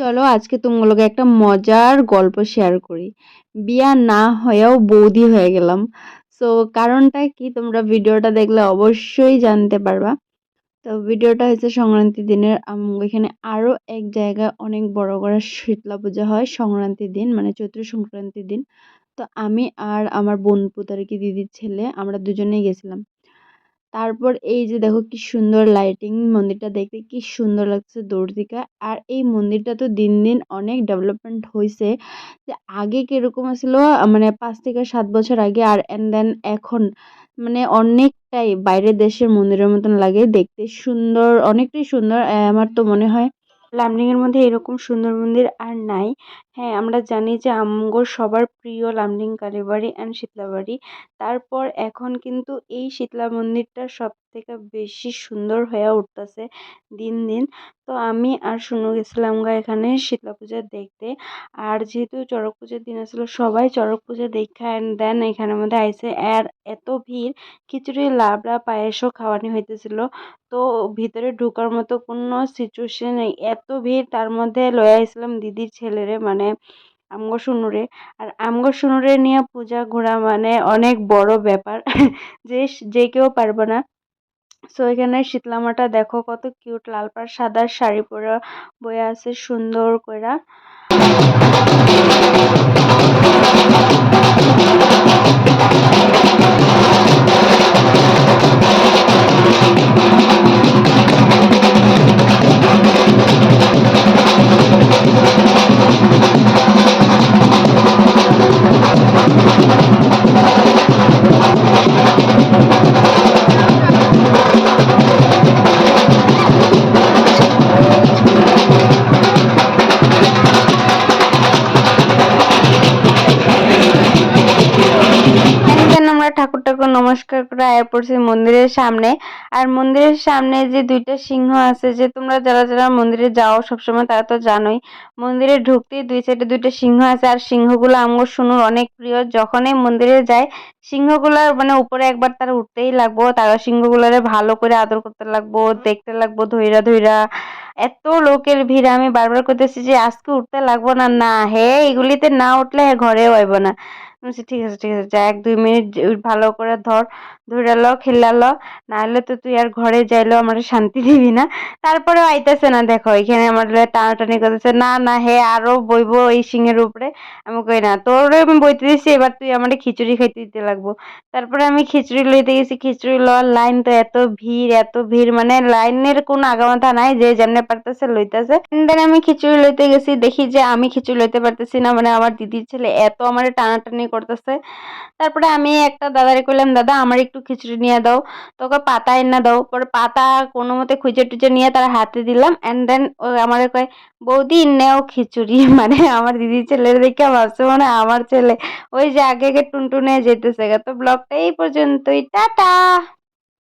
চলো আজকে তোমাগুলোকে একটা মজার গল্প শেয়ার করি। বিয়া না হয়েও বৌদি হয়ে গেলাম। সো কারণটা কি তোমরা ভিডিওটা দেখলে অবশ্যই জানতে পারবা। তো ভিডিওটা হচ্ছে সংক্রান্তি দিনের এখানে আরও এক জায়গায় অনেক বড় করে শীতলা পূজা হয় সংক্রান্তির দিন মানে চৈত্র সংক্রান্তির দিন। তো আমি আর আমার বোন পুতারিকি দিদির ছেলে, আমরা দুজনেই গেছিলাম। তারপর এই যে দেখো কি সুন্দর লাইটিং মন্দিরটা দেখতে, কি সুন্দর লাগছে দূর থেকে। আর এই মন্দিরটা তো দিন দিন অনেক ডেভেলপমেন্ট হয়েছে যে আগে কীরকম ছিল মানে পাঁচ থেকে সাত বছর আগে, আর অ্যান্ড দেন এখন মানে অনেকটাই বাইরের দেশের মন্দিরের মতন লাগে দেখতে। সুন্দর, অনেকটাই সুন্দর আমার তো মনে হয়। লামডিংয়ের মধ্যে এরকম সুন্দর মন্দির আর নাই। হ্যাঁ আমরা জানি যে আমগো সবার প্রিয় লামডিং কালীবাড়ি অ্যান্ড শীতলাবাড়ি। তারপর এখন কিন্তু এই শীতলা মন্দিরটা সব থেকে বেশি সুন্দর হয়ে উঠতেছে দিন দিন। তো আমি আর শুনু গেছিলাম গা এখানে শীতলা পূজা দেখতে। আর যেহেতু চড়ক পূজার দিন আসলে, সবাই চড়ক পূজা দেখা অ্যান্ড দেন এখানের মধ্যে আইসে আর এত ভিড়, খিচুড়ি, লাবড়া, পায়েসও খাওয়ানি হইতেছিল। তো ভিতরে ঢোকার মতো কোনো সিচুয়েশন নেই। এত ভিড়, তার মধ্যে লয়ে আইছিলাম দিদির ছেলেরে মানে আমগো শুনুরে আর আমগো শুনুরে নিয়ে পূজা ঘোরা মানে অনেক বড় ব্যাপার। যে যে কেউ পারবে না। সো এখানে শীতলা মাটা দেখো কত কিউট লাল পাড় সাদা শাড়ি পরা বয়ে আছে সুন্দর কইরা। নমস্কার করে মন্দিরের সামনে। আর মন্দিরের সামনে যে দুইটা সিংহ আছে, যে তোমরা যারা যারা মন্দিরে যাও, সবসময় তারা তো জানোই, মন্দিরে ঢুকতেই দুই সাইডে দুইটা সিংহ আছে। আর সিংহগুলো আমগো শুনুর অনেক প্রিয়। যখনই মন্দিরে যায় সিংহগুলার মানে উপরে একবার তারা উঠতেই লাগবো। তারা সিংহগুলারে ভালো করে আদর করতে লাগবো, দেখতে লাগবো, ধৈরা ধৈরা। এত লোকের ভিড়, আমি বারবার করতেছি যে, আজকে উঠতে লাগবো না না, হে, এগুলিতে না উঠলে ঘরেও আইব না। বলছি, ঠিক আছে ঠিক আছে, যা এক দুই মিনিট ভালো করে ধর ধরে খিল্লালো নাহলে তো তুই আর ঘরে যাইলেও আমার শান্তি দিবি না। তারপরেও আইতেছে না, দেখো, এখানে আমার টানাটানি করতেছে, না না, হে, আরও বইবো এই সিংহের উপরে। আমি কই, না, তোর আমি বইতে দিচ্ছি এবার তুই আমার খিচুড়ি খাইতে দিতে লাগবো। তারপরে আমি খিচুড়ি লইতে গেছি, খিচুড়ি লওয়ার লাইন তো এত ভিড় এত ভিড় মানে লাইনের কোনো আগামাথা নাই, যে যেমনে পারতেছে লইতেছে। দেন আমি খিচুড়ি লইতে গেছি, দেখি যে আমি খিচুড়ি লইতে পারতেছি না মানে আমার দিদির ছেলে এত আমার টানাটানি করতেছে। তারপরে আমি একটা দাদারে কইলাম, দাদা, আমার একটু খিচুড়ি নিয়ে দাও। তোকে পাতা এনে দাও। পরে পাতা কোনো মতে খুঁজে টুজে নিয়ে তার হাতে দিলাম। অ্যান্ড দেন ও আমার কয়, বৌদি, নেও খিচুড়ি। মানে আমার দিদি ছেলের দেখে ভাবছে মানে আমার ছেলে। ওই যে আগে আগে টুনটুনে যেতেছে তো ব্লগটা এই পর্যন্তই। টাটা!